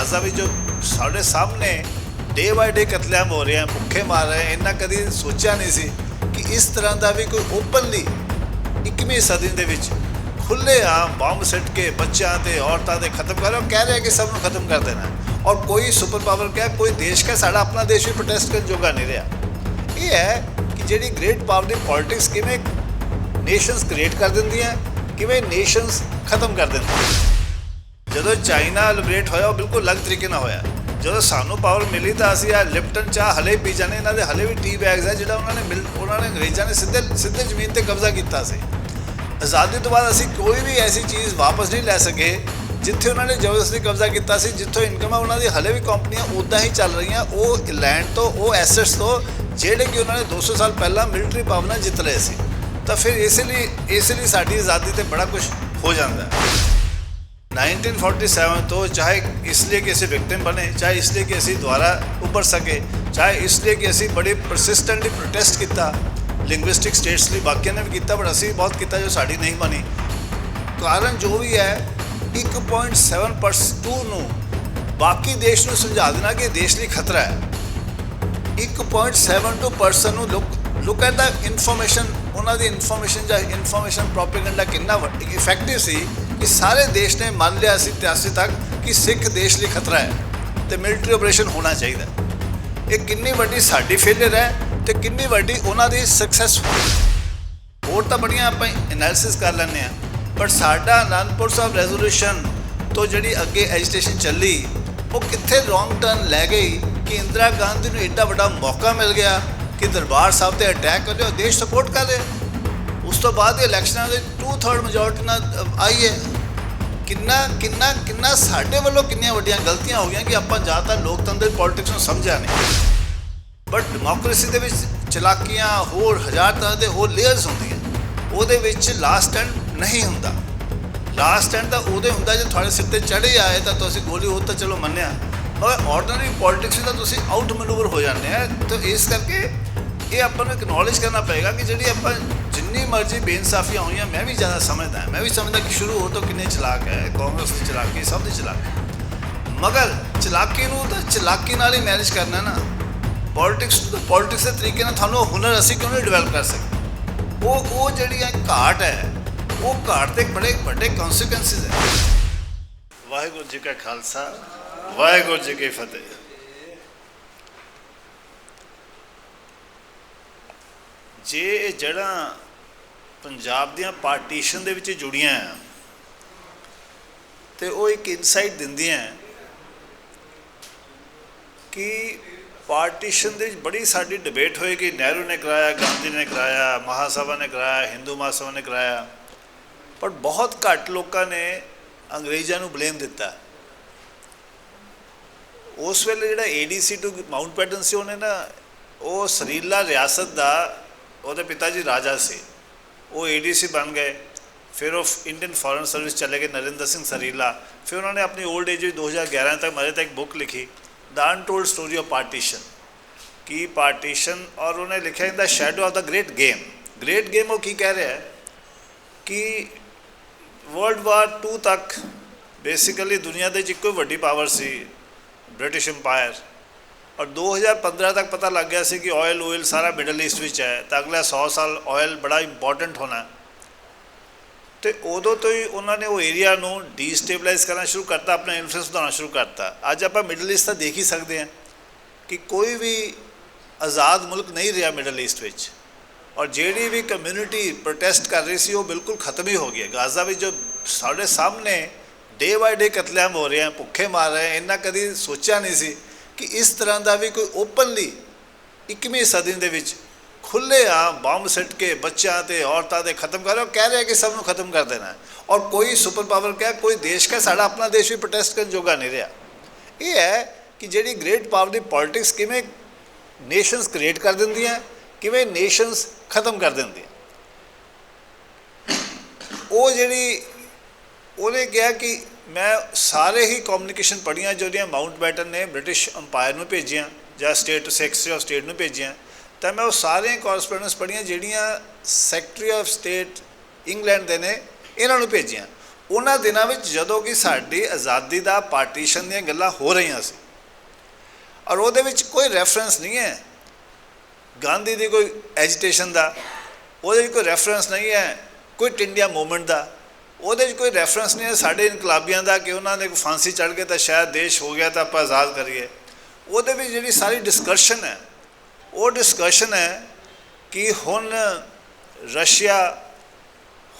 Gaza ਵਿੱਚ ਜੋ ਸਾਡੇ ਸਾਹਮਣੇ ਡੇ ਬਾਈ ਡੇ ਕਤਲੇਆਮ ਹੋ ਰਹੇ ਹਨ ਭੁੱਖੇ ਮਾਰ ਰਹੇ ਹਨ ਇੰਨਾ ਕਦੀ ਸੋਚਿਆ ਨਹੀਂ ਸੀ ਕਿ ਇਸ ਤਰ੍ਹਾਂ ਦਾ ਵੀ ਕੋਈ ਓਪਨਲੀ 21ਵੀਂ ਸਦੀ ਦੇ ਵਿੱਚ ਖੁੱਲੇ ਆਮ ਬੰਬ ਸੱਟ ਕੇ ਬੱਚਿਆਂ ਤੇ ਔਰਤਾਂ ਦੇ ਖਤਮ ਕਰ ਰਹੇ ਹੋ, ਕਹਿ ਰਹੇ ਕਿ ਸਭ ਨੂੰ ਖਤਮ ਕਰ ਦੇਣਾ। ਔਰ ਕੋਈ ਸੁਪਰ ਪਾਵਰ ਕਿਹਾ, ਕੋਈ ਦੇਸ਼ ਕਾ ਸਾਡਾ ਆਪਣਾ ਦੇਸ਼ ਵੀ ਪ੍ਰੋਟੈਸਟ ਕਰਨ ਜੋਗਾ ਨਹੀਂ ਰਿਹਾ। ਇਹ ਹੈ ਕਿ ਜਿਹੜੀ ਗ੍ਰੇਟ ਪਾਵਰ ਦੀ ਪੋਲਿਟਿਕਸ ਕਿਵੇਂ ਨੇਸ਼ਨਸ ਕ੍ਰੀਏਟ ਕਰ ਦਿੰਦੀਆਂ, ਕਿਵੇਂ ਨੇਸ਼ਨਸ ਖਤਮ ਕਰ ਦਿੰਦੀਆਂ। ਜਦੋਂ ਚਾਈਨਾ ਲਿਬਰੇਟ ਹੋਇਆ, ਉਹ ਬਿਲਕੁਲ ਅਲੱਗ ਤਰੀਕੇ ਨਾਲ ਹੋਇਆ। ਜਦੋਂ ਸਾਨੂੰ ਪਾਵਰ ਮਿਲੀ ਤਾਂ ਅਸੀਂ ਆ ਲਿਪਟਨ ਚਾਹ ਹਲੇ ਪੀ ਜਾਂਦੇ ਇਹਨਾਂ ਦੇ ਹਲੇ ਵੀ ਟੀ ਬੈਗਸ ਹੈ ਜਿਹੜਾ ਉਹਨਾਂ ਨੇ ਮਿਲ, ਉਹਨਾਂ ਨੇ ਅੰਗਰੇਜ਼ਾਂ ਨੇ ਸਿੱਧੇ ਸਿੱਧੇ ਜ਼ਮੀਨ ਤੇ ਕਬਜ਼ਾ ਕੀਤਾ ਸੀ। ਆਜ਼ਾਦੀ ਤੋਂ ਬਾਅਦ ਅਸੀਂ ਕੋਈ ਵੀ ਐਸੀ ਚੀਜ਼ ਵਾਪਸ ਨਹੀਂ ਲੈ ਸਕੇ, ਜਿੱਥੇ ਉਹਨਾਂ ਨੇ ਜ਼ਬਰਦਸਤੀ ਕਬਜ਼ਾ ਕੀਤਾ ਸੀ, ਜਿੱਥੋਂ ਇਨਕਮ ਆ, ਉਹਨਾਂ ਦੀ ਹਲੇ ਵੀ ਕੰਪਨੀਆਂ ਉਦਾਂ ਹੀ ਚੱਲ ਰਹੀਆਂ, ਉਹ ਲੈਂਡ ਤੋਂ, ਉਹ ਐਸੈਟਸ ਤੋਂ, ਜਿਹੜੇ ਕਿ ਉਹਨਾਂ ਨੇ 200 ਸਾਲ ਪਹਿਲਾਂ ਮਿਲਟਰੀ ਪਾਵਰ ਨਾਲ ਜਿੱਤ ਲਏ ਸੀ। ਤਾਂ ਫਿਰ ਇਸ ਲਈ ਇਸ ਲਈ ਸਾਡੀ ਆਜ਼ਾਦੀ ਤੇ ਬੜਾ ਕੁਝ ਹੋ ਜਾਂਦਾ। ਹੈ 1947 ਤੋਂ ਚਾਹੇ ਇਸ ਲਈ ਕਿ ਅਸੀਂ ਵਿਕਟਿਮ ਬਣੇ ਚਾਹੇ ਇਸ ਲਈ ਕਿ ਅਸੀਂ ਦੁਬਾਰਾ ਉੱਭਰ ਸਕੇ ਚਾਹੇ ਇਸ ਲਈ ਕਿ ਅਸੀਂ ਬੜੇ ਪਰਸਿਸਟੈਂਟਲੀ ਪ੍ਰੋਟੈਸਟ ਕੀਤਾ ਲਿੰਗੁਇਸਟਿਕ ਸਟੇਟਸ ਲਈ ਬਾਕੀਆਂ ਨੇ ਵੀ ਕੀਤਾ ਪਰ ਅਸੀਂ ਬਹੁਤ ਕੀਤਾ ਜੋ ਸਾਡੀ ਨਹੀਂ ਬਣੀ ਕਾਰਨ ਜੋ ਵੀ ਹੈ 1.7% ਨੂੰ ਬਾਕੀ ਦੇਸ਼ ਨੂੰ ਸਮਝਾ ਦੇਣਾ ਕਿ ਦੇਸ਼ ਲਈ ਖਤਰਾ ਹੈ 1.72% ਨੂੰ look look at the information ਉਹਨਾਂ ਦੀ ਇਨਫੋਰਮੇਸ਼ਨ ਜਾਂ ਇਨਫੋਰਮੇਸ਼ਨ ਪ੍ਰੋਪੇਗੈਂਡਾ ਕਿੰਨਾ ਇਫੈਕਟਿਵ ਸੀ ਕਿ ਸਾਰੇ ਦੇਸ਼ ਨੇ ਮੰਨ ਲਿਆ ਸੀ 83 ਤੱਕ ਕਿ ਸਿੱਖ ਦੇਸ਼ ਲਈ ਖਤਰਾ ਹੈ ਤੇ ਮਿਲਟਰੀ ਆਪਰੇਸ਼ਨ ਹੋਣਾ ਚਾਹੀਦਾ ਇਹ ਕਿੰਨੀ ਵੱਡੀ ਸਾਡੀ ਫੇਲਿਅਰ ਹੈ ਤੇ ਕਿੰਨੀ ਵੱਡੀ ਉਹਨਾਂ ਦੀ ਸਕਸੈਸ ਹੋਰ ਤਾਂ ਬੜੀਆਂ ਆਪਾਂ ਐਨਾਲਿਸਿਸ ਕਰ ਲੈਂਦੇ ਆ ਪਰ ਸਾਡਾ ਅਨੰਦਪੁਰ ਸਾਹਿਬ ਰੈਜ਼ੋਲੂਸ਼ਨ ਤੋਂ ਜਿਹੜੀ ਅੱਗੇ ਐਜੀਟੇਸ਼ਨ ਚੱਲੀ, ਉਹ ਕਿੱਥੇ ਰੋਂਗ ਟਰਨ ਲੈ ਗਈ ਕਿ ਇੰਦਰਾ ਗਾਂਧੀ ਨੂੰ ਐਡਾ ਵੱਡਾ ਮੌਕਾ ਮਿਲ ਗਿਆ ਕਿ ਦਰਬਾਰ ਸਾਹਿਬ ਤੇ ਅਟੈਕ ਕਰ ਲਿਓ ਦੇਸ਼ ਸਪੋਰਟ ਕਰ ਰਿਹਾ ਉਸ ਤੋਂ ਬਾਅਦ ਇਲੈਕਸ਼ਨਾਂ ਦੇ 2/3 ਮੈਜੋਰਟੀ ਨਾਲ ਅ, ਆਈ ਹੈ। ਕਿੰਨਾ ਕਿੰਨਾ ਕਿੰਨਾ ਸਾਡੇ ਵੱਲੋਂ ਕਿੰਨੀਆਂ ਵੱਡੀਆਂ ਗਲਤੀਆਂ ਹੋ ਗਈਆਂ ਕਿ ਆਪਾਂ ਜ਼ਿਆਦਾਤਰ ਲੋਕਤੰਤਰ ਪੋਲਿਟਿਕਸ ਨੂੰ ਸਮਝਿਆ ਨਹੀਂ। ਬਟ ਡੈਮੋਕ੍ਰੇਸੀ ਦੇ ਵਿੱਚ ਚਲਾਕੀਆਂ ਹੋਰ ਹਜ਼ਾਰ ਤਰ੍ਹਾਂ ਦੇ ਹੋਰ ਲੇਅਰਸ ਹੁੰਦੀਆਂ। ਉਹਦੇ ਵਿੱਚ ਲਾਸਟ ਐਂਡ ਨਹੀਂ ਹੁੰਦਾ। ਲਾਸਟ ਐਂਡ ਤਾਂ ਉਹਦੇ ਹੁੰਦਾ ਜੇ ਤੁਹਾਡੇ ਸਿਰ ਤੇ ਚੜੇ ਆਏ ਤਾਂ ਤੁਸੀਂ ਗੋਲੀ ਹੋ ਤਾਂ ਚਲੋ ਮੰਨਿਆ। ਪਰ ਆਰਡੀਨਰੀ ਪੋਲਿਟਿਕਸ ਦਾ ਤੁਸੀਂ ਆਊਟ ਮੈਨੂਵਰ ਹੋ ਜਾਂਦੇ ਆ। ਤਾਂ ਇਸ ਕਰਕੇ ਇਹ ਆਪਾਂ ਨੂੰ ਐਕਨੋਲਜ ਕਰਨਾ ਪਏਗਾ ਕਿ ਜਿਹੜੀ ਆਪਾਂ ਜਿੰਨੀ ਮਰਜ਼ੀ ਬੇਇਨਸਾਫੀਆਂ ਹੋਈਆਂ ਮੈਂ ਵੀ ਜ਼ਿਆਦਾ ਸਮਝਦਾ, ਮੈਂ ਵੀ ਸਮਝਦਾ ਕਿ ਸ਼ੁਰੂ ਹੋ ਤੋਂ ਕਿੰਨੇ ਚਲਾਕ ਹੈ, ਕਾਂਗਰਸ ਦੀ ਚਲਾਕੀ ਸਭ ਦੀ ਚਲਾਕੀ ਮਗਰ ਚਲਾਕੀ ਨੂੰ ਤਾਂ ਚਲਾਕੀ ਨਾਲ ਹੀ ਮੈਨੇਜ ਕਰਨਾ ਨਾ। ਪੋਲਿਟਿਕਸ ਪੋਲਿਟਿਕਸ ਦੇ ਤਰੀਕੇ ਨਾਲ ਤੁਹਾਨੂੰ ਹੁਨਰ ਅਸੀਂ ਕਿਉਂ ਨਹੀਂ ਡਿਵੈਲਪ ਕਰ ਸਕਦੇ? ਉਹ ਉਹ ਜਿਹੜੀ ਹੈ ਘਾਟ ਹੈ, ਉਹ ਘਾਟ ਦੇ ਬੜੇ ਵੱਡੇ ਕਨਸੀਕੁਐਂਸਸ ਹੈ। ਵਾਹਿਗੁਰੂ ਜੀ ਕਾ ਖਾਲਸਾ, ਵਾਹਿਗੁਰੂ ਜੀ ਕੀ ਫਤਿਹ। ਜੇ ਇਹ ਜੜ੍ਹਾਂ ਪੰਜਾਬ ਦੀਆਂ ਪਾਰਟੀਸ਼ਨ ਦੇ ਵਿੱਚ ਜੁੜੀਆਂ ਆ। ਤੇ ਉਹ ਇੱਕ ਇਨਸਾਈਟ ਦਿੰਦੀਆਂ ਕਿ ਪਾਰਟੀਸ਼ਨ ਦੇ ਵਿੱਚ ਬੜੀ ਸਾਡੀ ਡਿਬੇਟ ਹੋਏਗੀ ਨਹਿਰੂ ਨੇ ਕਰਾਇਆ, ਗਾਂਧੀ ਨੇ ਕਰਾਇਆ, ਮਹਾਸਭਾ ਨੇ ਕਰਾਇਆ, ਹਿੰਦੂ ਮਹਾਸਭਾ ਨੇ ਕਰਾਇਆ। ਪਰ ਬਹੁਤ ਘੱਟ ਲੋਕਾਂ ਨੇ ਅੰਗਰੇਜ਼ਾਂ ਨੂੰ ਬਲੇਮ ਦਿੱਤਾ। ਉਸ ਵੇਲੇ ਜਿਹੜਾ ਏਡੀਸੀ ਟੂ ਮਾਊਂਟ ਪੈਟਨ ਸੀ, ਉਹਨੇ ਨਾ ਉਹ ਸਰੀਲਾ ਰਿਆਸਤ ਦਾ ਉਹਦੇ ਪਿਤਾ ਜੀ ਰਾਜਾ ਸੀ। ਉਹ ਏਡੀਸੀ ਬਣ ਗਏ। ਫਿਰ ਉਹ ਇੰਡੀਅਨ ਫੋਰਨ ਸਰਵਿਸ ਚਲੇ ਗਏ ਨਰਿੰਦਰ ਸਿੰਘ ਸਰੀਲਾ। ਫਿਰ ਉਹਨਾਂ ਨੇ ਆਪਣੀ 올ਡ ਏਜ ਵਿੱਚ 2011 ਤੱਕ ਮਰੇ ਤੱਕ ਬੁੱਕ ਲਿਖੀ the untold story of partition Ki partition ਔਰ ਉਹਨੇ ਲਿਖਿਆ in the shadow of the great game great game ਉਹ ਕੀ ਕਹਿ ਰਿਹਾ ਹੈ? ਕਿ ਵਰਲਡ ਵਾਰ 2 ਤੱਕ ਬੇਸਿਕਲੀ ਦੁਨੀਆ ਦੇ ਵਿੱਚ ਇੱਕੋ ਹੀ ਵੱਡੀ ਪਾਵਰ ਸੀ ਬ੍ਰਿਟਿਸ਼ ਇੰਪਾਇਰ ਔਰ 2015 ਤੱਕ ਪਤਾ ਲੱਗ ਗਿਆ ਸੀ ਕਿ ਆਇਲ ਆਇਲ ਸਾਰਾ ਮਿਡਲ ਈਸਟ ਵਿੱਚ ਹੈ ਤਾਂ ਅਗਲੇ 100 ਸਾਲ ਆਇਲ ਬੜਾ ਇੰਪੋਰਟੈਂਟ ਹੋਣਾ ਹੈ। ਤੇ ਉਦੋਂ ਤੋਂ ਹੀ ਉਹਨਾਂ ਨੇ ਉਹ ਏਰੀਆ ਨੂੰ ਡੀਸਟੇਬਲਾਈਜ਼ ਕਰਨਾ ਸ਼ੁਰੂ ਕਰਤਾ, ਆਪਣਾ ਇਨਫਲੂਐਂਸ ਵਧਾਉਣਾ ਸ਼ੁਰੂ ਕਰਤਾ। ਅੱਜ ਆਪਾਂ ਮਿਡਲ ਈਸਟ ਤਾਂ ਦੇਖ ਹੀ ਸਕਦੇ ਹਾਂ ਕਿ ਕੋਈ ਵੀ ਆਜ਼ਾਦ ਮੁਲਕ ਨਹੀਂ ਰਿਹਾ ਮਿਡਲ ਈਸਟ ਵਿੱਚ। ਔਰ ਜਿਹੜੀ ਵੀ ਕਮਿਊਨਿਟੀ ਪ੍ਰੋਟੈਸਟ ਕਰ ਰਹੀ ਸੀ, ਉਹ ਬਿਲਕੁਲ ਖਤਮ ਹੀ ਹੋ ਗਈ ਹੈ। ਗਾਜ਼ਾ ਵਿੱਚ ਜੋ ਸਾਡੇ ਸਾਹਮਣੇ ਡੇ ਬਾਈ ਡੇ ਕਤਲੇਆਮ ਹੋ ਰਹੇ ਹਨ ਭੁੱਖੇ ਮਾਰ ਰਹੇ ਹਨ ਇੰਨਾ ਕਦੀ ਸੋਚਿਆ ਨਹੀਂ ਸੀ ਕਿ ਇਸ ਤਰ੍ਹਾਂ ਦਾ ਵੀ ਕੋਈ ਓਪਨਲੀ 21ਵੀਂ ਸਦੀ ਦੇ ਵਿੱਚ ਖੁੱਲੇ ਆ ਬੰਬ ਸਿੱਟ ਕੇ ਬੱਚਿਆਂ ਤੇ ਔਰਤਾਂ ਦੇ ਖਤਮ ਕਰ ਰਹੇ ਹੋ ਕਹਿ ਰਹੇ ਕਿ ਸਭ ਨੂੰ ਖਤਮ ਕਰ ਦੇਣਾ ਔਰ ਕੋਈ ਸੁਪਰ ਪਾਵਰ ਕਿਹਾ, ਕੋਈ ਦੇਸ਼ ਕਾ ਸਾਡਾ ਆਪਣਾ ਦੇਸ਼ ਵੀ ਪ੍ਰੋਟੈਸਟ ਕਰਨ ਜੋਗਾ ਨਹੀਂ ਰਿਹਾ। ਇਹ ਹੈ ਕਿ ਜਿਹੜੀ ਗ੍ਰੇਟ ਪਾਵਰ ਦੀ ਪੋਲਿਟਿਕਸ ਕਿਵੇਂ ਨੇਸ਼ਨਸ ਕ੍ਰੀਏਟ ਕਰ ਦਿੰਦੀਆਂ, ਕਿਵੇਂ ਨੇਸ਼ਨਸ ਖਤਮ ਕਰ ਦਿੰਦੀਆਂ। ਉਹ ਜਿਹੜੀ ਉਹਨੇ ਕਿਹਾ ਕਿ ਮੈਂ ਸਾਰੇ ਹੀ ਕਮਿਊਨੀਕੇਸ਼ਨ ਪੜ੍ਹੀਆਂ ਜਿਹੜੀਆਂ ਮਾਊਂਟ ਬੈਟਨ ਨੇ ਬ੍ਰਿਟਿਸ਼ ਅੰਪਾਇਰ ਨੂੰ ਭੇਜੀਆਂ ਜਾਂ ਸਟੇਟ ਸੈਕਟਰੀ ਆਫ ਸਟੇਟ ਨੂੰ ਭੇਜੀਆਂ, ਤਾਂ ਮੈਂ ਉਹ ਸਾਰੀਆਂ ਕੋਰਸਪੋਂਡੈਂਸ ਪੜ੍ਹੀਆਂ ਜਿਹੜੀਆਂ ਸੈਕਟਰੀ ਆਫ ਸਟੇਟ ਇੰਗਲੈਂਡ ਦੇ ਨੇ, ਇਹਨਾਂ ਨੂੰ ਭੇਜੀਆਂ। ਉਹਨਾਂ ਦਿਨਾਂ ਵਿੱਚ ਜਦੋਂ ਕਿ ਸਾਡੀ ਆਜ਼ਾਦੀ ਦਾ ਪਾਰਟੀਸ਼ਨ ਦੀਆਂ ਗੱਲਾਂ ਹੋ ਰਹੀਆਂ ਸੀ, ਔਰ ਉਹਦੇ ਵਿੱਚ ਕੋਈ ਰੈਫਰੈਂਸ ਨਹੀਂ ਹੈ। ਗਾਂਧੀ ਦੀ ਕੋਈ ਐਜੀਟੇਸ਼ਨ ਦਾ, ਉਹਦੇ ਵਿੱਚ ਕੋਈ ਰੈਫਰੈਂਸ ਨਹੀਂ ਹੈ ਕੁਇਟ ਇੰਡੀਆ ਮੂਵਮੈਂਟ ਦਾ। ਉਹਦੇ 'ਚ ਕੋਈ ਰੈਫਰੈਂਸ ਨਹੀਂ ਹੈ। ਸਾਡੇ ਇਨਕਲਾਬੀਆਂ ਦਾ ਕਿ ਉਹਨਾਂ ਨੇ ਕੋਈ ਫਾਂਸੀ ਚੜ੍ਹ ਕੇ ਤਾਂ ਸ਼ਾਇਦ ਦੇਸ਼ ਹੋ ਗਿਆ ਤਾਂ ਆਪਾਂ ਆਜ਼ਾਦ ਕਰੀਏ। ਉਹਦੇ ਵਿੱਚ ਜਿਹੜੀ ਸਾਰੀ ਡਿਸਕਸ਼ਨ ਹੈ, ਉਹ ਡਿਸਕਸ਼ਨ ਹੈ ਕਿ ਹੁਣ ਰਸ਼ੀਆ,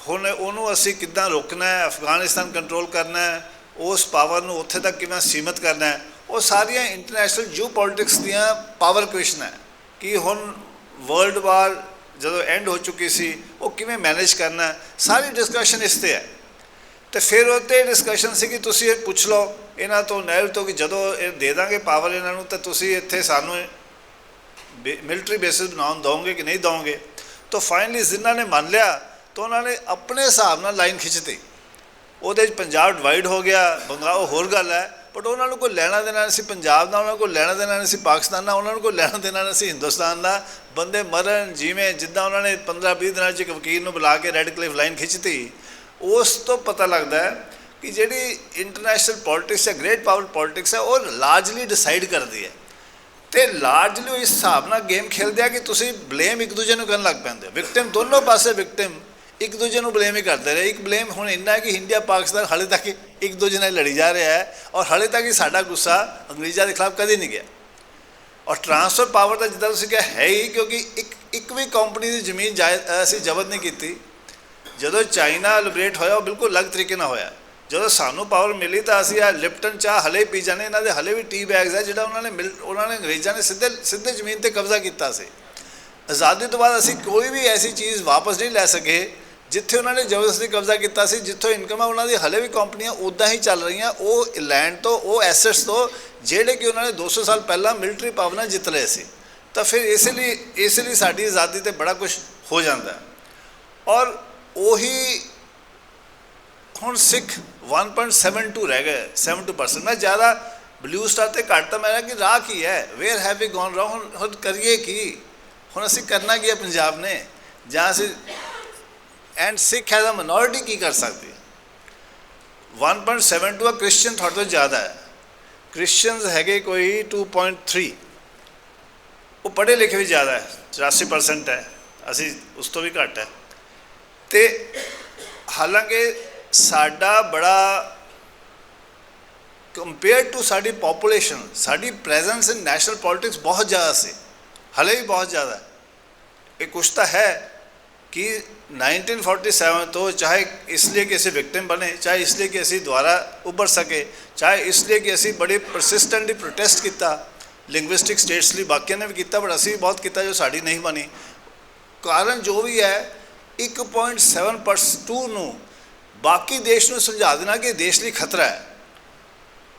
ਹੁਣ ਉਹਨੂੰ ਅਸੀਂ ਕਿੱਦਾਂ ਰੋਕਣਾ ਹੈ, ਅਫਗਾਨਿਸਤਾਨ ਕੰਟਰੋਲ ਕਰਨਾ ਹੈ, ਉਸ ਪਾਵਰ ਨੂੰ ਉੱਥੇ ਤੱਕ ਕਿਵੇਂ ਸੀਮਿਤ ਕਰਨਾ ਹੈ, ਉਹ ਸਾਰੀਆਂ ਇੰਟਰਨੈਸ਼ਨਲ ਜਿਓ ਪੋਲਿਟਿਕਸ ਦੀਆਂ ਪਾਵਰ ਕੁਐਸਚਨ ਹੈ। ਕਿ ਹੁਣ ਵਰਲਡ ਵਾਰ ਜਦੋਂ ਐਂਡ ਹੋ ਚੁੱਕੀ ਸੀ, ਉਹ ਕਿਵੇਂ ਮੈਨੇਜ ਕਰਨਾ ਸਾਰੀ ਡਿਸਕਸ਼ਨ ਇਸ ਤੇ ਹੈ। ਤੇ ਫਿਰ ਉਹ 'ਤੇ ਡਿਸਕਸ਼ਨ ਸੀ ਕਿ ਤੁਸੀਂ ਇਹ ਪੁੱਛ ਲਓ, ਇਹਨਾਂ ਤੋਂ ਨਹਿਰ ਤੋਂ ਕਿ ਜਦੋਂ ਇਹ ਦੇ ਦਾਂਗੇ ਪਾਵਰ ਇਹਨਾਂ ਨੂੰ, ਤਾਂ ਤੁਸੀਂ ਇੱਥੇ ਸਾਨੂੰ ਮਿਲਟਰੀ ਬੇਸਿਸ ਬਣਾਉਣ ਦੋਗੇ ਕਿ ਨਹੀਂ ਦੋਗੇ ਤਾਂ ਫਾਈਨਲੀ ਜਿਨ੍ਹਾਂ ਨੇ ਮੰਨ ਲਿਆ, ਤਾਂ ਉਹਨਾਂ ਨੇ ਆਪਣੇ ਹਿਸਾਬ ਨਾਲ ਲਾਈਨ ਖਿੱਚਤੀ। ਉਹਦੇ 'ਚ ਪੰਜਾਬ ਡਿਵਾਈਡ ਹੋ ਗਿਆ, ਬੰਗਾਲ ਹੋਰ ਗੱਲ ਹੈ। ਬਟ ਉਹਨਾਂ ਨੂੰ ਕੋਈ ਲੈਣਾ ਦੇਣਾ ਨਹੀਂ ਸੀ, ਪੰਜਾਬ ਦਾ ਉਹਨਾਂ ਨੂੰ ਕੋਈ ਲੈਣਾ ਦੇਣਾ ਨਹੀਂ ਸੀ, ਪਾਕਿਸਤਾਨ ਦਾ ਉਹਨਾਂ ਨੂੰ ਕੋਈ ਲੈਣਾ ਦੇਣਾ ਨਹੀਂ ਸੀ, ਹਿੰਦੁਸਤਾਨ ਦਾ। ਬੰਦੇ ਮਰਨ, ਜਿਵੇਂ ਜਿੱਦਾਂ ਉਹਨਾਂ ਨੇ 15 20 ਦਿਨਾਂ 'ਚ ਇੱਕ ਵਕੀਲ ਨੂੰ ਬੁਲਾ ਕੇ ਰੈੱਡ ਕਲਿਫ ਲਾਈਨ ਖਿੱਚਤੀ, ਉਸ ਤੋਂ ਪਤਾ ਲੱਗਦਾ ਹੈ ਕਿ ਜਿਹੜੀ ਇੰਟਰਨੈਸ਼ਨਲ ਪੋਲਿਟਿਕਸ ਹੈ ਗ੍ਰੇਟ ਪਾਵਰ ਪੋਲਿਟਿਕਸ ਹੈ, ਉਹ ਲਾਰਜਲੀ ਡਿਸਾਈਡ ਕਰਦੀ ਹੈ। ਤੇ ਲਾਰਜਲੀ ਇਸ ਹਿਸਾਬ ਨਾਲ ਗੇਮ ਖੇਲਦੇ ਆ ਕਿ ਤੁਸੀਂ ਬਲੇਮ ਇੱਕ ਦੂਜੇ ਨੂੰ ਕਰਨ ਲੱਗ ਪੈਂਦੇ ਹੋ। ਵਿਕਟਿਮ ਦੋਨੋਂ ਪਾਸੇ ਵਿਕਟਿਮ ਇੱਕ ਦੂਜੇ ਨੂੰ ਬਲੇਮ ਹੀ ਕਰਦੇ ਰਹੇ। ਇੱਕ ਬਲੇਮ ਹੁਣ ਇੰਨਾ ਹੈ ਕਿ ਇੰਡੀਆ ਪਾਕਿਸਤਾਨ ਹਾਲੇ ਤੱਕ ਇੱਕ ਦੂਜੇ ਨਾਲ ਲੜੀ ਜਾ ਰਿਹਾ ਹੈ ਔਰ ਹਲੇ ਤੱਕ ਹੀ ਸਾਡਾ ਗੁੱਸਾ ਅੰਗਰੇਜ਼ਾਂ ਦੇ ਖਿਲਾਫ ਕਦੇ ਨਹੀਂ ਗਿਆ। ਔਰ ਟਰਾਂਸਫਰ ਪਾਵਰ ਦਾ ਜਿੱਦਾਂ ਤੁਸੀਂ ਕਿਹਾ ਹੈ ਹੀ, ਕਿਉਂਕਿ ਇੱਕ ਇੱਕ ਵੀ ਕੰਪਨੀ ਦੀ ਜ਼ਮੀਨ ਜਾਇਜ਼ ਅਸੀਂ ਜ਼ਬਤ ਨਹੀਂ ਕੀਤੀ। ਜਦੋਂ ਚਾਈਨਾ ਲਿਬਰੇਟ ਹੋਇਆ, ਉਹ ਬਿਲਕੁਲ ਅਲੱਗ ਤਰੀਕੇ ਨਾਲ ਹੋਇਆ। ਜਦੋਂ ਸਾਨੂੰ ਪਾਵਰ ਮਿਲੀ ਤਾਂ ਅਸੀਂ ਆ ਲਿਪਟਨ ਚਾਹ ਹਲੇ ਪੀ ਜਾਣੇ ਇਹਨਾਂ ਦੇ ਹਲੇ ਵੀ ਟੀ ਬੈਗਸ ਹੈ, ਜਿਹੜਾ ਉਹਨਾਂ ਨੇ ਮਿਲ, ਉਹਨਾਂ ਨੇ ਅੰਗਰੇਜ਼ਾਂ ਨੇ ਸਿੱਧੇ ਸਿੱਧੇ ਜ਼ਮੀਨ ਤੇ ਕਬਜ਼ਾ ਕੀਤਾ ਸੀ। ਆਜ਼ਾਦੀ ਤੋਂ ਬਾਅਦ ਅਸੀਂ ਕੋਈ ਵੀ ਐਸੀ ਚੀਜ਼ ਵਾਪਸ ਨਹੀਂ ਲੈ ਸਕੇ ਜਿੱਥੇ ਉਹਨਾਂ ਨੇ ਜ਼ਬਰਦਸਤੀ ਕਬਜ਼ਾ ਕੀਤਾ ਸੀ, ਜਿੱਥੋਂ ਇਨਕਮ ਹੈ ਉਹਨਾਂ ਦੀ ਹਲੇ ਵੀ ਕੰਪਨੀਆਂ ਉਦਾਂ ਹੀ ਚੱਲ ਰਹੀਆਂ। ਉਹ ਲੈਂਡ ਤੋਂ, ਉਹ ਐਸੈਟਸ ਤੋਂ, ਜਿਹੜੇ ਕਿ ਉਹਨਾਂ ਨੇ 200 ਸਾਲ ਪਹਿਲਾਂ ਮਿਲਟਰੀ ਪਾਵਰ ਜਿੱਤ ਲਏ ਸੀ। ਤਾਂ ਫਿਰ ਇਸ ਲਈ ਇਸ ਲਈ ਸਾਡੀ ਆਜ਼ਾਦੀ ਤੇ ਬੜਾ ਕੁਝ ਹੋ ਜਾਂਦਾ। ਔਰ ਉਹੀ ਹੁਣ ਸਿੱਖ 1.72 ਰਹਿ ਗਏ 72% ਮੈਂ ਜ਼ਿਆਦਾ ਬਲੂ ਸਟਾਰ ਤੇ ਘੱਟ ਤਾਂ ਮੈਂ ਕਿ ਰਾਹ ਕੀ ਹੈ? Where have we gone wrong ਹੁਣ ਕਰੀਏ ਕੀ? ਹੁਣ ਅਸੀਂ ਕਰਨਾ ਕੀ ਹੈ ਪੰਜਾਬ ਨੇ? ਜਾਂ ਅਸੀਂ and Sikh as a minority ਕੀ ਕਰ ਸਕਦੀ ਹੈ 1.72 ਆ ਕ੍ਰਿਸਚੀਅਨ ਤੁਹਾਡੇ ਤੋਂ ਜ਼ਿਆਦਾ ਹੈ ਕ੍ਰਿਸਚੀਅਨਸ ਹੈਗੇ ਕੋਈ 2.3 ਉਹ ਪੜ੍ਹੇ ਲਿਖੇ ਵੀ ਜ਼ਿਆਦਾ ਹੈ 84% ਹੈ ਅਸੀਂ ਉਸ ਤੋਂ ਵੀ ਘੱਟ ਹੈ ਤੇ ਹਾਲਾਂਕਿ ਸਾਡਾ ਬੜਾ ਕੰਪੇਅਰ ਟੂ ਸਾਡੀ ਪੋਪੂਲੇਸ਼ਨ ਸਾਡੀ ਪ੍ਰੈਜ਼ੈਂਸ ਇਨ ਨੈਸ਼ਨਲ ਪੋਲਿਟਿਕਸ ਬਹੁਤ ਜ਼ਿਆਦਾ ਸੀ ਹਲੇ ਵੀ ਬਹੁਤ ਜ਼ਿਆਦਾ ਇਹ ਕੁਛ ਤਾਂ ਹੈ ਕਿ 1947 ਤੋਂ ਚਾਹੇ ਇਸ ਲਈ ਕਿ ਅਸੀਂ ਵਿਕਟਿਮ ਬਣੇ ਚਾਹੇ ਇਸ ਲਈ ਕਿ ਅਸੀਂ ਦੁਬਾਰਾ ਉੱਭਰ ਸਕੇ ਚਾਹੇ ਇਸ ਲਈ ਕਿ ਅਸੀਂ ਬੜੇ ਪਰਸਿਸਟੈਂਟਲੀ ਪ੍ਰੋਟੈਸਟ ਕੀਤਾ ਲਿੰਗੁਇਸਟਿਕ ਸਟੇਟਸ ਲਈ ਬਾਕੀਆਂ ਨੇ ਵੀ ਕੀਤਾ ਪਰ ਅਸੀਂ ਵੀ ਬਹੁਤ ਕੀਤਾ ਜੋ ਸਾਡੀ ਨਹੀਂ ਬਣੀ ਕਾਰਨ ਜੋ ਵੀ ਹੈ 1.7% ਨੂੰ ਬਾਕੀ ਦੇਸ਼ ਨੂੰ ਸਮਝਾ ਦੇਣਾ ਕਿ ਦੇਸ਼ ਲਈ ਖਤਰਾ ਹੈ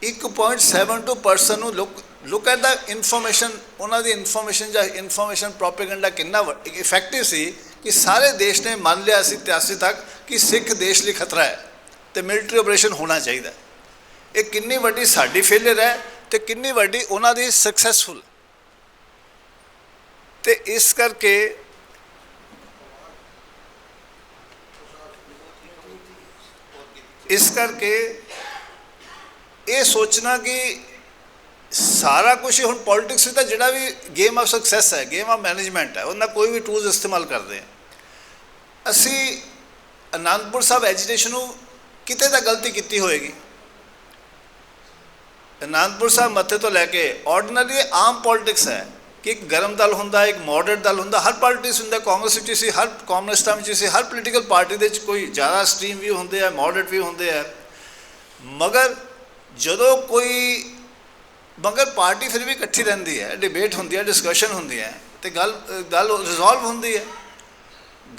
1.72% ਨੂੰ look look at the information ਉਹਨਾਂ ਦੀ ਇਨਫੋਰਮੇਸ਼ਨ ਜਾਂ ਇਨਫੋਰਮੇਸ਼ਨ ਪ੍ਰੋਪੇਗੈਂਡਾ ਕਿੰਨਾ ਇਫੈਕਟਿਵ ਸੀ ਕਿ ਸਾਰੇ ਦੇਸ਼ ਨੇ ਮੰਨ ਲਿਆ ਸੀ 83 ਤੱਕ ਕਿ ਸਿੱਖ ਦੇਸ਼ ਲਈ ਖਤਰਾ ਹੈ ਤੇ ਮਿਲਟਰੀ ਆਪਰੇਸ਼ਨ ਹੋਣਾ ਚਾਹੀਦਾ ਇਹ ਕਿੰਨੀ ਵੱਡੀ ਸਾਡੀ ਫੇਲਿਅਰ ਹੈ ਤੇ ਕਿੰਨੀ ਵੱਡੀ ਉਹਨਾਂ ਦੀ ਸਕਸੈਸਫੁਲ ਤੇ ਇਸ ਕਰਕੇ ਇਸ ਕਰਕੇ ਇਹ ਸੋਚਣਾ ਕਿ ਸਾਰਾ ਕੁਝ ਹੁਣ ਪੋਲਿਟਿਕਸ ਵਿੱਚ ਤਾਂ ਜਿਹੜਾ ਵੀ ਗੇਮ ਆਫ ਸਕਸੈਸ ਹੈ ਗੇਮ ਆਫ ਮੈਨੇਜਮੈਂਟ ਹੈ, ਉਹਨਾਂ ਕੋਈ ਵੀ ਟੂਲਸ ਇਸਤੇਮਾਲ ਕਰਦੇ ਆ। ਅਸੀਂ ਅਨੰਦਪੁਰ ਸਾਹਿਬ ਐਜੀਟੇਸ਼ਨ ਨੂੰ ਕਿਤੇ ਤਾਂ ਗਲਤੀ ਕੀਤੀ ਹੋਏਗੀ। ਅਨੰਦਪੁਰ ਸਾਹਿਬ ਮੱਥੇ ਤੋਂ ਲੈ ਕੇ ਆਰਡੀਨਰੀ ਆਮ ਪੋਲਿਟਿਕਸ ਹੈ ਕਿ ਇੱਕ ਗਰਮ ਦਲ ਹੁੰਦਾ, ਇੱਕ ਮੋਡਰੇਟ ਦਲ ਹੁੰਦਾ, ਹਰ ਪਾਰਟੀਸ ਹੁੰਦਾ ਕਾਂਗਰਸ ਵਿੱਚ ਸੀ, ਹਰ ਕਮਿਊਨਿਸਟਾਂ ਵਿੱਚ ਸੀ, ਹਰ ਪੋਲੀਟੀਕਲ ਪਾਰਟੀ ਦੇ ਵਿੱਚ ਕੋਈ ਜ਼ਿਆਦਾ ਸਟ੍ਰੀਮ ਵੀ ਹੁੰਦੇ ਆ ਮੋਡਰੇਟ ਵੀ ਹੁੰਦੇ ਆ। ਮਗਰ ਜਦੋਂ ਕੋਈ, ਮਗਰ ਪਾਰਟੀ ਫਿਰ ਵੀ ਇਕੱਠੀ ਰਹਿੰਦੀ ਹੈ ਡਿਬੇਟ ਹੁੰਦੀ ਹੈ ਡਿਸਕਸ਼ਨ ਹੁੰਦੀ ਹੈ ਤੇ ਗੱਲ ਗੱਲ ਰਿਜ਼ੋਲਵ ਹੁੰਦੀ ਹੈ।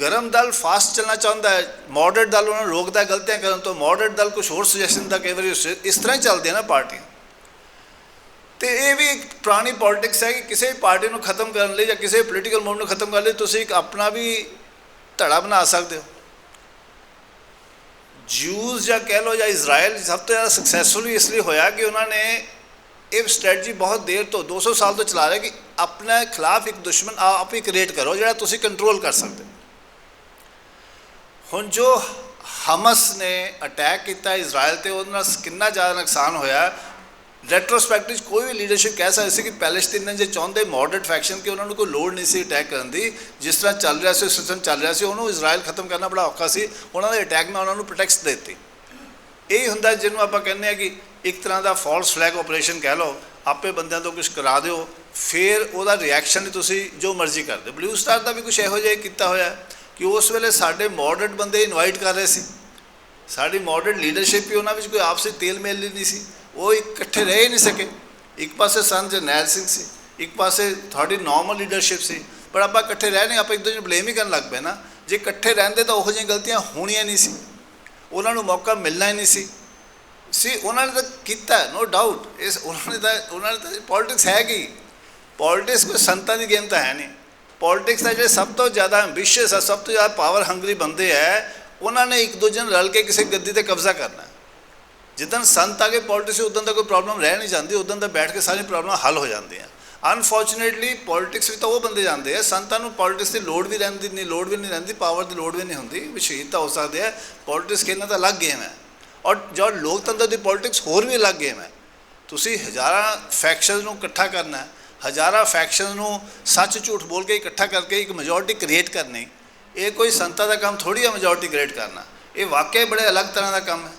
ਗਰਮ ਦਲ ਫਾਸਟ ਚੱਲਣਾ ਚਾਹੁੰਦਾ ਹੈ ਮੋਡਰੇਟ ਦਲ ਉਹਨਾਂ ਨੂੰ ਰੋਕਦਾ, ਗਲਤੀਆਂ ਕਰਨ ਤੋਂ ਮੋਡਰੇਟ ਦਲ ਕੁਝ ਹੋਰ ਸੁਜੈਸ਼ਨ ਦਾ ਕਈ ਵਾਰੀ ਇਸ ਤਰ੍ਹਾਂ ਹੀ ਚੱਲਦੀਆਂ ਨਾ ਪਾਰਟੀਆਂ ਤੇ ਇਹ ਵੀ ਇੱਕ ਪੁਰਾਣੀ ਪੋਲਿਟਿਕਸ ਹੈ ਕਿ ਕਿਸੇ ਵੀ ਪਾਰਟੀ ਨੂੰ ਖਤਮ ਕਰਨ ਲਈ ਜਾਂ ਕਿਸੇ ਪੋਲੀਟੀਕਲ ਮੂਵ ਨੂੰ ਖਤਮ ਕਰਨ ਲਈ ਤੁਸੀਂ ਇੱਕ ਆਪਣਾ ਵੀ ਧੜਾ ਬਣਾ ਸਕਦੇ ਹੋ ਜੂਸ ਜਾਂ ਕਹਿ ਲਓ ਜਾਂ ਇਜ਼ਰਾਈਲ ਸਭ ਤੋਂ ਜ਼ਿਆਦਾ ਸਕਸੈਸਫੁਲ ਇਸ ਲਈ ਹੋਇਆ ਕਿ ਉਹਨਾਂ ਨੇ ਇਹ ਸਟ੍ਰੈਟਜੀ ਬਹੁਤ ਦੇਰ ਤੋਂ 200 ਸਾਲ ਤੋਂ ਚਲਾ ਰਹੇ ਕਿ ਆਪਣੇ ਖਿਲਾਫ ਇੱਕ ਦੁਸ਼ਮਣ ਆਪ ਹੀ ਕ੍ਰੀਏਟ ਕਰੋ, ਜਿਹੜਾ ਤੁਸੀਂ ਕੰਟਰੋਲ ਕਰ ਸਕਦੇ ਹੋ। ਹੁਣ ਜੋ ਹਮਸ ਨੇ ਅਟੈਕ ਕੀਤਾ ਇਜ਼ਰਾਈਲ ਤੇ, ਉਹਦੇ ਨਾਲ ਕਿੰਨਾ ਜ਼ਿਆਦਾ ਨੁਕਸਾਨ ਹੋਇਆ ਰੈਟਰੋਸਪੈਕਟਿਵ ਕੋਈ ਵੀ ਲੀਡਰਸ਼ਿਪ ਕਹਿ ਸਕਦੀ ਸੀ ਕਿ ਪੈਲੇਸਟੀਨ ਜੇ ਚਾਹੁੰਦੇ ਮੋਡਰੇਟ ਫੈਕਸ਼ਨ ਕਿ ਉਹਨਾਂ ਨੂੰ ਕੋਈ ਲੋੜ ਨਹੀਂ ਸੀ ਅਟੈਕ ਕਰਨ ਦੀ, ਜਿਸ ਤਰ੍ਹਾਂ ਚੱਲ ਰਿਹਾ ਸੀ ਸਿਸਟਮ ਚੱਲ ਰਿਹਾ ਸੀ, ਉਹਨੂੰ ਇਜ਼ਰਾਈਲ ਖਤਮ ਕਰਨਾ ਬੜਾ ਔਖਾ ਸੀ। ਉਹਨਾਂ ਦੇ ਅਟੈਕ ਨਾਲ ਉਹਨਾਂ ਨੂੰ ਪ੍ਰੋਟੈਕਟਸ ਦੇ ਦਿੱਤੀ। ਇਹ ਹੁੰਦਾ ਜਿਹਨੂੰ ਆਪਾਂ ਕਹਿੰਦੇ ਆ ਕਿ ਇੱਕ ਤਰ੍ਹਾਂ ਦਾ ਫਾਲਸ ਫਲੈਗ ਆਪਰੇਸ਼ਨ ਕਹਿ ਲਓ, ਆਪੇ ਬੰਦਿਆਂ ਤੋਂ ਕੁਝ ਕਰਾ ਦਿਓ, ਫਿਰ ਉਹਦਾ ਰਿਐਕਸ਼ਨ ਤੁਸੀਂ ਜੋ ਮਰਜ਼ੀ ਕਰ ਦਿਓ। ਬਲੂ ਸਟਾਰ ਦਾ ਵੀ ਕੁਝ ਇਹੋ ਜਿਹਾ ਕੀਤਾ ਹੋਇਆ ਹੈ। ਕਿ ਉਸ ਵੇਲੇ ਸਾਡੇ ਮਾਡਰੇਟ ਬੰਦੇ ਇਨਵਾਈਟ ਕਰ ਰਹੇ ਸੀ। ਸਾਡੀ ਮਾਡਰਨ ਲੀਡਰਸ਼ਿਪ ਹੀ ਉਹਨਾਂ ਵਿੱਚ ਕੋਈ ਆਪਸੀ ਤੇਲ ਮੇਲ ਹੀ ਨਹੀਂ ਸੀ। ਉਹ ਇਕੱਠੇ ਰਹਿ ਹੀ ਨਹੀਂ ਸਕੇ। ਇੱਕ ਪਾਸੇ ਸੰਤ ਜਰਨੈਲ ਸਿੰਘ ਸੀ, ਇੱਕ ਪਾਸੇ ਤੁਹਾਡੀ ਨਾਰਮਲ ਲੀਡਰਸ਼ਿਪ ਸੀ। ਪਰ ਆਪਾਂ ਇਕੱਠੇ ਰਹਿ ਨਹੀਂ, ਆਪਾਂ ਇੱਕ ਦੂਜੇ ਨੂੰ ਬਲੇਮ ਹੀ ਕਰਨ ਲੱਗ ਪਏ ਨਾ। ਜੇ ਇਕੱਠੇ ਰਹਿੰਦੇ ਤਾਂ ਉਹੋ ਜਿਹੀਆਂ ਗਲਤੀਆਂ ਹੋਣੀਆਂ ਨਹੀਂ ਸੀ। ਉਹਨਾਂ ਨੂੰ ਮੌਕਾ ਮਿਲਣਾ ਹੀ ਨਹੀਂ ਸੀ। ਸੀ, ਉਹਨਾਂ ਨੇ ਤਾਂ ਕੀਤਾ ਨੋ ਡਾਊਟ ਇਸ, ਉਹਨਾਂ ਨੇ ਤਾਂ, ਉਹਨਾਂ ਨੇ ਤਾਂ ਪੋਲਿਟਿਕਸ ਹੈ ਕੀ ਪੋਲਿਟਿਕਸ ਕੋਈ ਸੰਤਾਂ ਦੀ ਗੇਮ ਤਾਂ ਹੈ ਨਹੀਂ। ਪੋਲਿਟਿਕਸ ਦਾ ਜਿਹੜੇ ਸਭ ਤੋਂ ਜ਼ਿਆਦਾ ਐਂਬੀਸ਼ੀਅਸ ਆ ਸਭ ਤੋਂ ਜ਼ਿਆਦਾ ਪਾਵਰ ਹੰਗਰੀ ਬੰਦੇ ਹੈ ਉਹਨਾਂ ਨੇ ਇੱਕ ਦੂਜੇ ਨਾਲ ਰਲ ਕੇ ਕਿਸੇ ਗੱਦੀ ਤੇ ਕਬਜ਼ਾ ਕਰਨਾ। ਹੈ। ਜਿੱਦਣ ਸੰਤ ਆ ਕੇ ਪੋਲਿਟਿਕਸ ਉਦੋਂ ਦਾ ਕੋਈ ਪ੍ਰੋਬਲਮ ਰਹਿ ਨਹੀਂ ਜਾਂਦੀ ਉਦੋਂ ਦਾ ਬੈਠ ਕੇ ਸਾਰੀ ਪ੍ਰੋਬਲਮ ਹੱਲ ਹੋ ਜਾਂਦੀਆਂ। ਅਨਫੋਰਚੂਨੇਟਲੀ ਪੋਲਿਟਿਕਸ ਵੀ ਤਾਂ ਉਹ ਬੰਦੇ ਜਾਂਦੇ ਆ ਸੰਤਾਂ ਨੂੰ ਪੋਲਿਟਿਕਸ ਦੀ ਲੋੜ ਵੀ ਰਹਿੰਦੀ ਨਹੀਂ ਲੋੜ ਵੀ ਨਹੀਂ ਰਹਿੰਦੀ ਪਾਵਰ ਦੀ ਲੋੜ ਵੀ ਨਹੀਂ ਹੁੰਦੀ ਵੀ ਤਾਂ ਹੋ ਸਕਦੇ ਆ ਪੋਲਿਟਿਕਸ ਖੇਡਣਾ ਤਾਂ ਅਲੱਗ ਗੇਮ ਹੈ ਔਰ ਜੋ ਲੋਕਤੰਤਰ ਦੀ ਪੋਲਿਟਿਕਸ ਹੋਰ ਵੀ ਅਲੱਗ ਗੇਮ ਹੈ ਤੁਸੀਂ ਹਜ਼ਾਰਾਂ ਫੈਕਸ਼ਨਸ ਨੂੰ ਇਕੱਠਾ ਕਰਨਾ ਹੈ, ਹਜ਼ਾਰਾਂ ਫੈਕਸ਼ਨ ਨੂੰ ਸੱਚ ਝੂਠ ਬੋਲ ਕੇ ਇਕੱਠਾ ਕਰਕੇ ਇੱਕ ਮੈਜੋਰਟੀ ਕ੍ਰੀਏਟ ਕਰਨੀ, ਇਹ ਕੋਈ ਸੰਤਾਂ ਦਾ ਕੰਮ ਥੋੜੀ ਹੈ ਮੈਜੋਰਟੀ ਕ੍ਰੀਏਟ ਕਰਨਾ, ਇਹ ਵਾਕਿਆ ਬੜੇ ਅਲੱਗ ਤਰ੍ਹਾਂ ਦਾ ਕੰਮ ਹੈ।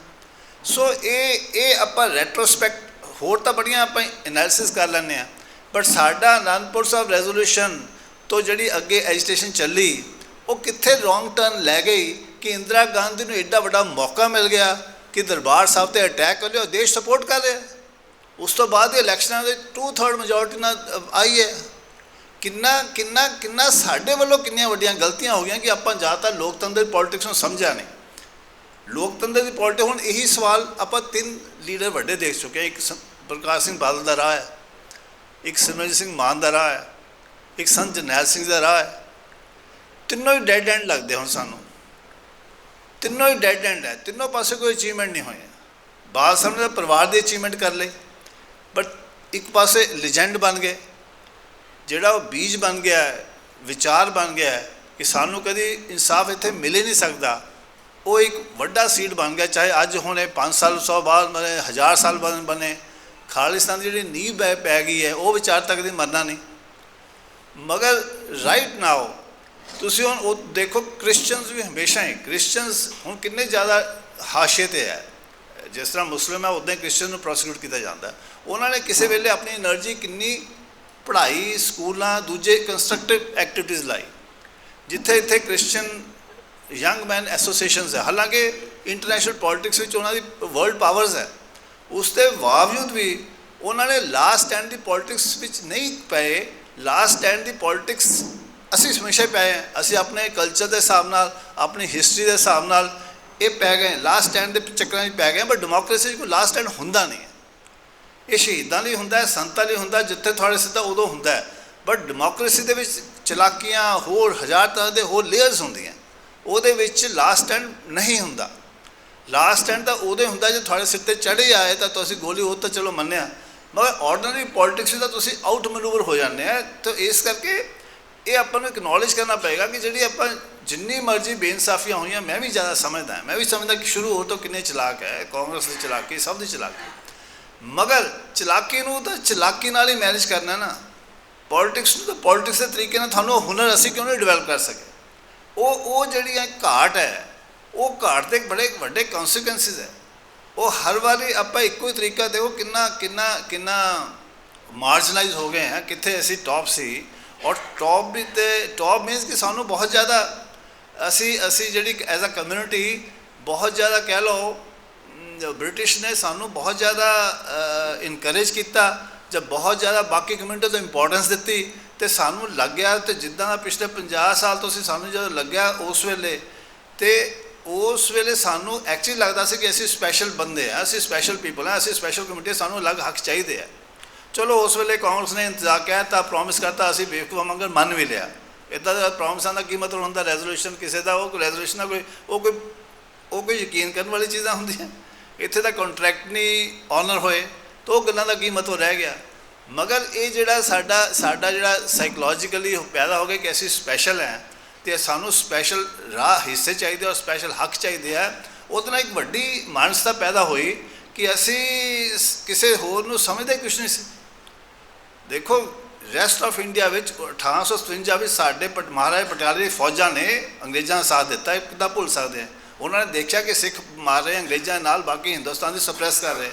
ਸੋ ਇਹ ਇਹ ਆਪਾਂ ਰੈਟਰੋਸਪੈਕਟ ਹੋਰ ਤਾਂ ਬੜੀਆਂ ਆਪਾਂ ਐਨਾਲਿਸਿਸ ਕਰ ਲੈਂਦੇ ਆ ਬਟ ਸਾਡਾ ਅਨੰਦਪੁਰ ਸਾਹਿਬ ਰੈਜ਼ੋਲੂਸ਼ਨ ਤੋਂ ਜਿਹੜੀ ਅੱਗੇ ਐਜੀਟੇਸ਼ਨ ਚੱਲੀ, ਉਹ ਕਿੱਥੇ ਰੋਂਗ ਟਰਨ ਲੈ ਗਈ ਕਿ ਇੰਦਰਾ ਗਾਂਧੀ ਨੂੰ ਐਡਾ ਵੱਡਾ ਮੌਕਾ ਮਿਲ ਗਿਆ ਕਿ ਦਰਬਾਰ ਸਾਹਿਬ ਤੇ ਅਟੈਕ ਕਰ ਲਿਆ ਦੇਸ਼ ਸਪੋਰਟ ਕਰ ਰਿਹਾ। ਉਸ ਤੋਂ ਬਾਅਦ ਇਲੈਕਸ਼ਨਾਂ ਦੇ 2/3 ਮੈਜੋਰਟੀ ਨਾਲ ਆਈ ਹੈ। ਕਿੰਨਾ ਕਿੰਨਾ ਕਿੰਨਾ ਸਾਡੇ ਵੱਲੋਂ ਕਿੰਨੀਆਂ ਵੱਡੀਆਂ ਗਲਤੀਆਂ ਹੋ ਗਈਆਂ ਕਿ ਆਪਾਂ ਜ਼ਿਆਦਾਤਰ ਲੋਕਤੰਤਰ ਦੀ ਪੋਲਿਟਿਕਸ ਨੂੰ ਸਮਝਿਆ ਨਹੀਂ। ਲੋਕਤੰਤਰ ਦੀ ਪੋਲਿਟਿਕ ਹੁਣ ਇਹੀ ਸਵਾਲ ਆਪਾਂ ਤਿੰਨ ਲੀਡਰ ਵੱਡੇ ਦੇਖ ਚੁੱਕੇ ਹਾਂ। ਇੱਕ ਪ੍ਰਕਾਸ਼ ਸਿੰਘ ਬਾਦਲ ਦਾ ਰਾਹ ਹੈ, ਇੱਕ ਸਿਮਰਜੀਤ ਸਿੰਘ ਮਾਨ ਦਾ ਰਾਹ ਹੈ, ਇੱਕ ਸੰਤ ਜਰਨੈਲ ਸਿੰਘ ਦਾ ਰਾਹ ਹੈ। ਤਿੰਨੋਂ ਹੀ ਡੈਡ ਐਂਡ ਲੱਗਦੇ ਹੁਣ ਸਾਨੂੰ। ਤਿੰਨੋਂ ਹੀ ਡੈਡ ਐਂਡ ਹੈ। ਤਿੰਨੋਂ ਪਾਸੇ ਕੋਈ ਅਚੀਵਮੈਂਟ ਨਹੀਂ ਹੋਇਆ। ਬਾਦ ਸਾਹਿਬ ਨੇ ਪਰਿਵਾਰ ਦੀ ਅਚੀਵਮੈਂਟ ਕਰ ਲਈ। ਬਟ ਇੱਕ ਪਾਸੇ ਲੈਜੈਂਡ ਬਣ ਗਏ ਜਿਹੜਾ ਉਹ ਬੀਜ ਬਣ ਗਿਆ ਹੈ, ਵਿਚਾਰ ਬਣ ਗਿਆ ਹੈ ਕਿ ਸਾਨੂੰ ਕਦੀ ਇਨਸਾਫ ਇੱਥੇ ਮਿਲ ਹੀ ਨਹੀਂ ਸਕਦਾ ਉਹ ਇੱਕ ਵੱਡਾ ਸੀਡ ਬਣ ਗਿਆ ਚਾਹੇ ਅੱਜ ਹੁਣੇ 5 ਸਾਲ 100 ਬਾਅਦ ਬਣੇ 1000 ਸਾਲ ਬਾਅਦ ਬਣੇ ਖਾਲਿਸਤਾਨ ਦੀ ਜਿਹੜੀ ਨੀਂਹ ਪੈ ਪੈ ਗਈ ਹੈ ਉਹ ਵਿਚਾਰ ਤੱਕ ਦੀ ਮਰਨਾ ਨਹੀਂ ਮਗਰ ਰਾਈਟ ਨਾਓ ਤੁਸੀਂ ਹੁਣ ਉਹ ਦੇਖੋ ਕ੍ਰਿਸਚੀਅਨਸ ਵੀ ਹਮੇਸ਼ਾ ਹੀ ਕ੍ਰਿਸਚੀਅਨਸ ਹੁਣ ਕਿੰਨੇ ਜ਼ਿਆਦਾ ਹਾਸ਼ੇ ਤੇ ਹੈ ਜਿਸ ਤਰ੍ਹਾਂ ਮੁਸਲਿਮ ਹੈ ਉਦਾਂ ਹੀ ਕ੍ਰਿਸਚੀਅਨ ਨੂੰ ਪ੍ਰੋਸੀਕਿਊਟ ਕੀਤਾ ਜਾਂਦਾ ਹੈ। ਉਹਨਾਂ ਨੇ ਕਿਸੇ ਵੇਲੇ ਆਪਣੀ એનર્ਜੀ ਕਿੰਨੀ ਪੜ੍ਹਾਈ, ਸਕੂਲਾਂ, ਦੂਜੇ ਕੰਸਟਰਕਟਿਵ ਐਕਟੀਵਿਟੀਜ਼ ਲਾਈ। ਜਿੱਥੇ ਇੱਥੇ ਕ੍ਰਿਸਚੀਅਨ ਯੰਗ ਮੈਨ ਐਸੋਸੀਏਸ਼ਨਸ ਹੈ। ਹਾਲਾਂਕਿ ਇੰਟਰਨੈਸ਼ਨਲ ਪੋਲਿਟਿਕਸ ਵਿੱਚ ਉਹਨਾਂ ਦੀ ਵਰਲਡ ਪਾਵਰਸ ਹੈ। ਉਸ ਦੇ ਬਾਵਜੂਦ ਵੀ ਉਹਨਾਂ ਨੇ ਲਾਸਟ ਸਟੈਂਡ ਦੀ ਪੋਲਿਟਿਕਸ ਵਿੱਚ ਨਹੀਂ ਪਏ। ਲਾਸਟ ਸਟੈਂਡ ਦੀ ਪੋਲਿਟਿਕਸ ਅਸੀਂ ਹਮੇਸ਼ਾ ਪਏ ਹਾਂ। ਅਸੀਂ ਆਪਣੇ ਕਲਚਰ ਦੇ ਹਿਸਾਬ ਨਾਲ, ਆਪਣੀ ਹਿਸਟਰੀ ਦੇ ਹਿਸਾਬ ਨਾਲ ਇਹ ਪੈ ਗਏ। ਲਾਸਟ ਸਟੈਂਡ ਦੇ ਚੱਕਰਾਂ 'ਚ ਪੈ ਗਏ ਪਰ ਡੈਮੋਕ੍ਰੇਸੀ 'ਚ ਕੋਈ ਲਾਸਟ ਸਟੈਂਡ ਹੁੰਦਾ ਨਹੀਂ ਇਹ ਸ਼ਹੀਦਾਂ ਲਈ ਹੁੰਦਾ ਹੈ, ਸੰਤਾਂ ਲਈ ਹੁੰਦਾ ਜਿੱਥੇ ਤੁਹਾਡੇ ਸਿੱਧਾ ਉਦੋਂ ਹੁੰਦਾ ਹੈ। ਬਟ ਡੈਮੋਕ੍ਰੇਸੀ ਦੇ ਵਿੱਚ ਚਲਾਕੀਆਂ ਹੋਰ, ਹਜ਼ਾਰ ਤਰ੍ਹਾਂ ਦੇ ਹੋਰ ਲੇਅਰਸ ਹੁੰਦੀਆਂ। ਉਹਦੇ ਵਿੱਚ ਲਾਸਟ ਸਟੈਂਡ ਨਹੀਂ ਹੁੰਦਾ। ਲਾਸਟ ਸਟੈਂਡ ਤਾਂ ਉਹਦੇ ਹੁੰਦਾ ਜੇ ਤੁਹਾਡੇ ਸਿਰ ਤੇ ਚੜ੍ਹੇ ਆਏ ਤਾਂ ਤੁਸੀਂ ਗੋਲੀ, ਉਹ ਤਾਂ ਚਲੋ ਮੰਨਿਆ। ਮਗਰ ਆਰਡੀਨਰੀ ਪੋਲਿਟਿਕਸ ਦਾ ਤੁਸੀਂ ਆਊਟ ਮੈਨੂਵਰ ਹੋ ਜਾਂਦੇ ਆ। ਤਾਂ ਇਸ ਕਰਕੇ ਇਹ ਆਪਾਂ ਨੂੰ ਐਕਨੋਲਜ ਕਰਨਾ ਪਏਗਾ ਕਿ ਜਿਹੜੀ ਆਪਾਂ ਜਿੰਨੀ ਮਰਜ਼ੀ ਬੇਇਨਸਾਫੀਆਂ ਹੋਈਆਂ, ਮੈਂ ਵੀ ਜ਼ਿਆਦਾ ਸਮਝਦਾ ਮੈਂ ਵੀ ਸਮਝਦਾ ਕਿ ਸ਼ੁਰੂ ਹੋ ਤੋਂ ਕਿੰਨੇ ਚਲਾਕ ਹੈ, ਕਾਂਗਰਸ ਦੀ ਚਲਾਕੀ, ਸਭ ਦੀ ਚਲਾਕੀ। ਮਗਰ ਚਲਾਕੀ ਨੂੰ ਤਾਂ ਚਲਾਕੀ ਨਾਲ ਹੀ ਮੈਨੇਜ ਕਰਨਾ ਨਾ। ਪੋਲਿਟਿਕਸ ਨੂੰ ਤਾਂ ਪੋਲਿਟਿਕਸ ਦੇ ਤਰੀਕੇ ਨਾਲ ਤੁਹਾਨੂੰ ਹੁਨਰ ਅਸੀਂ ਕਿਉਂ ਨਹੀਂ ਡਿਵੈਲਪ ਕਰ ਸਕੇ? ਉਹ ਉਹ ਜਿਹੜੀ ਹੈ ਘਾਟ ਹੈ, ਉਹ ਘਾਟ ਦੇ ਬੜੇ ਵੱਡੇ ਕਨਸੀਕੁਐਂਸਿਸ ਹੈ। ਉਹ ਹਰ ਵਾਰੀ ਆਪਾਂ ਇੱਕੋ ਹੀ ਤਰੀਕਾ ਦੇਖੋ ਕਿੰਨਾ ਕਿੰਨਾ ਕਿੰਨਾ ਮਾਰਜਨਲਾਈਜ਼ ਹੋ ਗਏ ਹਾਂ ਕਿੱਥੇ ਅਸੀਂ ਟੌਪ ਸੀ। ਔਰ ਟੌਪ ਵੀ ਤੇ ਟੌਪ ਮੀਨਸ ਕਿ ਸਾਨੂੰ ਬਹੁਤ ਜ਼ਿਆਦਾ ਅਸੀਂ ਅਸੀਂ ਜਿਹੜੀ ਐਜ਼ ਅ ਕਮਿਊਨਿਟੀ ਬਹੁਤ ਜ਼ਿਆਦਾ ਕਹਿ ਲਓ ਬ੍ਰਿਟਿਸ਼ ਨੇ ਸਾਨੂੰ ਬਹੁਤ ਜ਼ਿਆਦਾ ਇਨਕਰੇਜ ਕੀਤਾ, ਜਦ ਬਹੁਤ ਜ਼ਿਆਦਾ ਬਾਕੀ ਕਮਿਊਨਿਟੀ ਤੋਂ ਇੰਪੋਰਟੈਂਸ ਦਿੱਤੀ, ਤੇ ਸਾਨੂੰ ਲੱਗਿਆ ਤੇ ਜਿੱਦਾਂ ਦਾ ਪਿਛਲੇ 50 ਸਾਲ ਤੋਂ ਅਸੀਂ ਸਾਨੂੰ ਜਦੋਂ ਲੱਗਿਆ ਉਸ ਵੇਲੇ, ਤੇ ਉਸ ਵੇਲੇ ਸਾਨੂੰ ਐਕਚੁਅਲੀ ਲੱਗਦਾ ਸੀ ਕਿ ਅਸੀਂ ਸਪੈਸ਼ਲ ਬੰਦੇ ਆ, ਅਸੀਂ ਸਪੈਸ਼ਲ ਪੀਪਲ ਆ, ਅਸੀਂ ਸਪੈਸ਼ਲ ਕਮਿਊਨਿਟੀ ਸਾਨੂੰ ਅਲੱਗ ਹੱਕ ਚਾਹੀਦੇ ਆ। ਚਲੋ ਉਸ ਵੇਲੇ ਕਾਂਗਰਸ ਨੇ ਇੰਤਜ਼ਾਰ ਕਹਿਤਾ ਪ੍ਰੋਮਿਸ ਕਰਤਾ ਅਸੀਂ ਬੇਵਕੂਫ ਮੰਗਣ ਮੰਨ ਵੀ ਲਿਆ। ਇਦਾਂ ਦਾ ਪ੍ਰੋਮਿਸਾਂ ਦਾ ਕੀ ਮਤਲਬ ਹੁੰਦਾ? ਰੈਜ਼ੋਲੂਸ਼ਨ ਕਿਸੇ ਦਾ, ਉਹ ਰੈਜ਼ੋਲੂਸ਼ਨ ਦਾ ਕੋਈ, ਉਹ ਕੋਈ ਉਹ ਕੋਈ ਯਕੀਨ ਕਰਨ ਵਾਲੀ ਚੀਜ਼ਾਂ ਹੁੰਦੀਆਂ? ਇੱਥੇ ਤਾਂ ਕੰਟਰੈਕਟ ਨਹੀਂ ਆਨਰ ਹੋਏ, ਤਾਂ ਉਹ ਗੱਲਾਂ ਦਾ ਕੀ ਮਤਲਬ ਰਹਿ ਗਿਆ? ਮਗਰ ਇਹ ਜਿਹੜਾ ਸਾਡਾ ਸਾਡਾ ਜਿਹੜਾ ਸਾਈਕੋਲੋਜੀਕਲੀ ਪੈਦਾ ਹੋ ਗਿਆ ਕਿ ਅਸੀਂ ਸਪੈਸ਼ਲ ਹੈ ਤੇ ਸਾਨੂੰ ਸਪੈਸ਼ਲ ਰਾਹ, ਹਿੱਸੇ ਚਾਹੀਦੇ ਔਰ ਸਪੈਸ਼ਲ ਹੱਕ ਚਾਹੀਦੇ ਆ, ਉਹਦੇ ਨਾਲ ਇੱਕ ਵੱਡੀ ਮਾਨਸਤਾ ਪੈਦਾ ਹੋਈ ਕਿ ਅਸੀਂ ਕਿਸੇ ਹੋਰ ਨੂੰ ਸਮਝਦੇ ਕੁਛ ਨਹੀਂ ਸੀ। ਦੇਖੋ ਰੈਸਟ ਆਫ ਇੰਡੀਆ ਵਿੱਚ 1857 ਵਿੱਚ ਸਾਡੇ ਪਟ, ਮਹਾਰਾਜ ਪਟਿਆਲੇ ਦੀ ਫੌਜਾਂ ਨੇ ਅੰਗਰੇਜ਼ਾਂ ਦਾ ਸਾਥ ਦਿੱਤਾ ਇਹ ਕਿੱਦਾਂ ਭੁੱਲ ਸਕਦੇ ਆ। ਉਹਨਾਂ ਨੇ ਦੇਖਿਆ ਕਿ ਸਿੱਖ ਮਾਰ ਰਹੇ ਅੰਗਰੇਜ਼ਾਂ ਨਾਲ, ਬਾਕੀ ਹਿੰਦੁਸਤਾਨ ਦੀ ਸਪਰੈਸ ਕਰ ਰਹੇ।